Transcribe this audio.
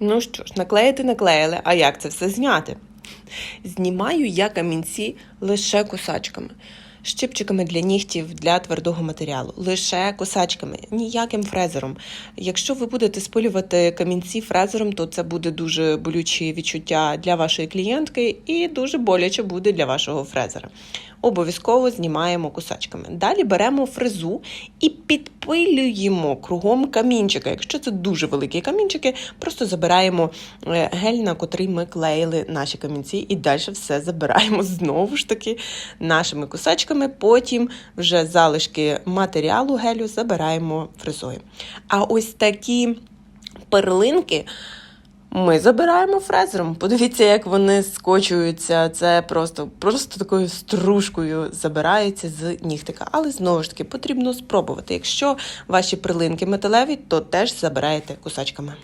Ну що ж, наклеїти наклеїли, а як це все зняти? Знімаю я камінці лише кусачками. Щипчиками для нігтів для твердого матеріалу, лише кусачками, ніяким фрезером. Якщо ви будете спилювати камінці фрезером, то це буде дуже болючі відчуття для вашої клієнтки і дуже боляче буде для вашого фрезера. Обов'язково знімаємо кусачками. Далі беремо фрезу і підпилюємо кругом камінчика. Якщо це дуже великі камінчики, просто забираємо е, гель, на котрий ми клеїли наші камінці, і далі все забираємо знову ж таки нашими кусачками. Потім вже залишки матеріалу гелю забираємо фрезою. А ось такі перлинки. Ми забираємо фрезером. Подивіться, як вони скочуються. Це просто, просто такою стружкою забирається з нігтика. Але знову ж таки потрібно спробувати. Якщо ваші прилинки металеві, то теж забираєте кусачками.